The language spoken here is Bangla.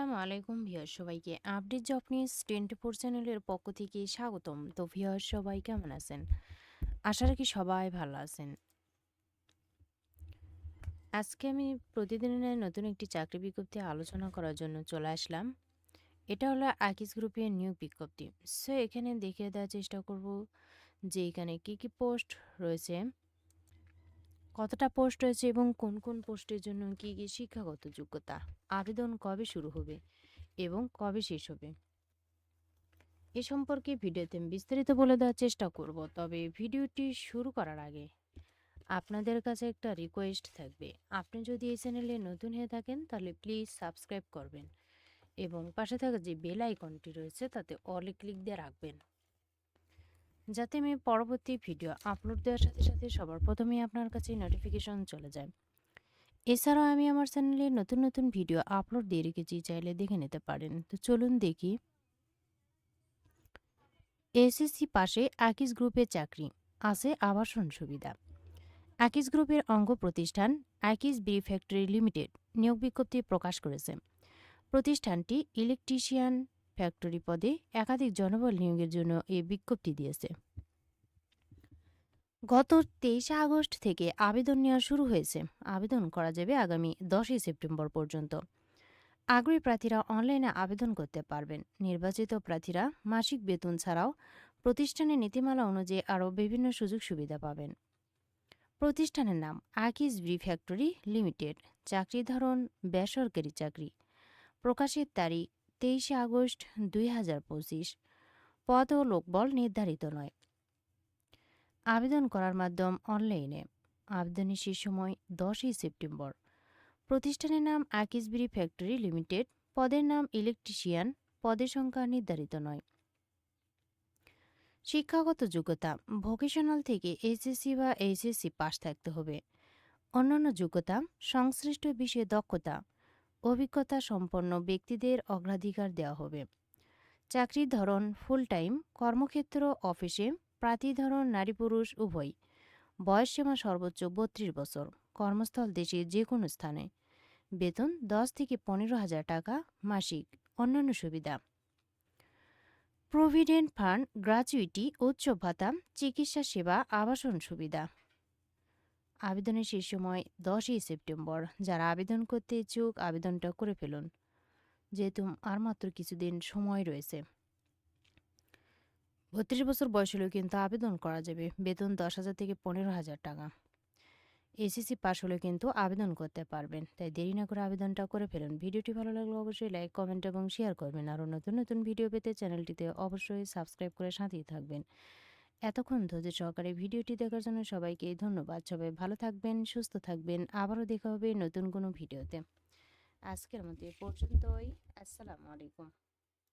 আসসালামু আলাইকুম ভিউয়ার সবাইকে। Update job news twenty four চ্যানেলের পক্ষ থেকে স্বাগতম। তো ভিউয়ার সবাই কেমন আছেন? আশা রাখি সবাই ভালো আছেন। আজকে আমি প্রতিদিনের নতুন একটি চাকরি বিজ্ঞপ্তি আলোচনা করার জন্য চলে আসলাম। এটা হলো আকিস গ্রুপের নিয়োগ বিজ্ঞপ্তি। সো এখানে দেখিয়ে দেওয়ার চেষ্টা করব যে এখানে কি কি পোস্ট রয়েছে। কতটা পোস্ট রয়েছে এবং কোন কোন পোস্টের জন্য কী কী শিক্ষাগত যোগ্যতা? আবেদন কবে শুরু হবে এবং কবে শেষ হবে? এ সম্পর্কে ভিডিওতে আমি বিস্তারিত বলে দেওয়ার চেষ্টা করব, তবে ভিডিওটি শুরু করার আগে আপনাদের কাছে একটা রিকোয়েস্ট থাকবে। আপনি যদি এই চ্যানেলে নতুন হয়ে থাকেন, তাহলে প্লিজ সাবস্ক্রাইব করবেন এবং পাশে থাকা যে বেল আইকনটি রয়েছে, তাতে অলে ক্লিক দিয়ে রাখবেন। যাতে আমি পরবর্তী ভিডিও আপলোড দেওয়ার সাথে সাথে সবার প্রথমেই আপনার কাছে নোটিফিকেশন চলে যায়। এছাড়াও আমি আমার চ্যানেলে নতুন নতুন ভিডিও আপলোড দিয়ে রেখেছি, চাইলে দেখে নিতে পারেন। তো চলুন দেখি। এসএসসি পাশে আকিস গ্রুপের চাকরি, আছে আবাসন সুবিধা। আকিস গ্রুপের অঙ্গ প্রতিষ্ঠান আকিস বি ফ্যাক্টরি লিমিটেড নিয়োগ বিজ্ঞপ্তি প্রকাশ করেছে। প্রতিষ্ঠানটি ইলেকট্রিশিয়ান ফ্যাক্টরি পদে একাধিক জনবল নিয়োগের জন্য এই বিজ্ঞপ্তি দিয়েছে। গত তেইশে আগস্ট থেকে আবেদন নেওয়া শুরু হয়েছে। আবেদন করা যাবে আগামী দশই সেপ্টেম্বর পর্যন্ত। আগ্রহী প্রার্থীরা অনলাইনে আবেদন করতে পারবেন। নির্বাচিত প্রার্থীরা মাসিক বেতন ছাড়াও প্রতিষ্ঠানের নীতিমালা অনুযায়ী আরও বিভিন্ন সুযোগ সুবিধা পাবেন। প্রতিষ্ঠানের নাম আকিস ব্রি ফ্যাক্টরি লিমিটেড। চাকরি ধরন, বেসরকারি চাকরি। প্রকাশের তারিখ তেইশে আগস্ট দুই হাজার পঁচিশ। পদ ও লোকবল নির্ধারিত নয়। আবেদন করার মাধ্যম অনলাইনে। আবেদনের শেষ সময় দশই সেপ্টেম্বর। প্রতিষ্ঠানের নাম আকিসবিরি ফ্যাক্টরি লিমিটেড। পদের নাম ইলেকট্রিশিয়ান। পদের সংখ্যা নির্ধারিত নয়। শিক্ষাগত যোগ্যতা। ভোকেশনাল থেকে এইচএসসি বা এইচএসসি পাস থাকতে হবে। অন্যান্য যোগ্যতা, সংশ্লিষ্ট বিষয়ে দক্ষতা। অভিজ্ঞতা সম্পন্ন ব্যক্তিদের অগ্রাধিকার দেওয়া হবে। চাকরির ধরন ফুল টাইম কর্মক্ষেত্র অফিসে প্রার্থী নারী পুরুষ উভয় বয়সসীমা সর্বোচ্চ বত্রিশ বছর। কর্মস্থল দেশের যে কোনো স্থানে। বেতন দশ থেকে পনেরো হাজার টাকা মাসিক। অন্যান্য সুবিধা। প্রভিডেন্ট ফান্ড গ্র্যাচুইটি উচ্চ ভাতা, চিকিৎসা সেবা, আবাসন সুবিধা। আবেদনের শেষ সময় দশই সেপ্টেম্বর। যারা আবেদন করতে ইচ্ছুক, আবেদনটা করে ফেলুন। যেহেতু আর মাত্র কিছুদিন সময় রয়েছে। বত্রিশ বছর বয়স হলেও কিন্তু আবেদন করা যাবে। বেতন দশ হাজার থেকে পনেরো হাজার টাকা। এসএসসি পাস হলে কিন্তু আবেদন করতে পারবেন। তাই দেরি না করে আবেদনটা করে ফেলুন। ভিডিওটি ভালো লাগলে অবশ্যই লাইক, কমেন্ট এবং শেয়ার করবেন। আরও নতুন নতুন ভিডিও পেতে চ্যানেলটিতে অবশ্যই সাবস্ক্রাইব করে সাথেই থাকবেন। এতক্ষণ ধৈর্য সহকারে ভিডিওটি দেখার জন্য সবাইকে ধন্যবাদ। সবাই ভালো থাকবেন, সুস্থ থাকবেন। আবারও দেখা হবে নতুন কোনো ভিডিওতে। আজকের মতো এ পর্যন্তই। আসসালামু আলাইকুম।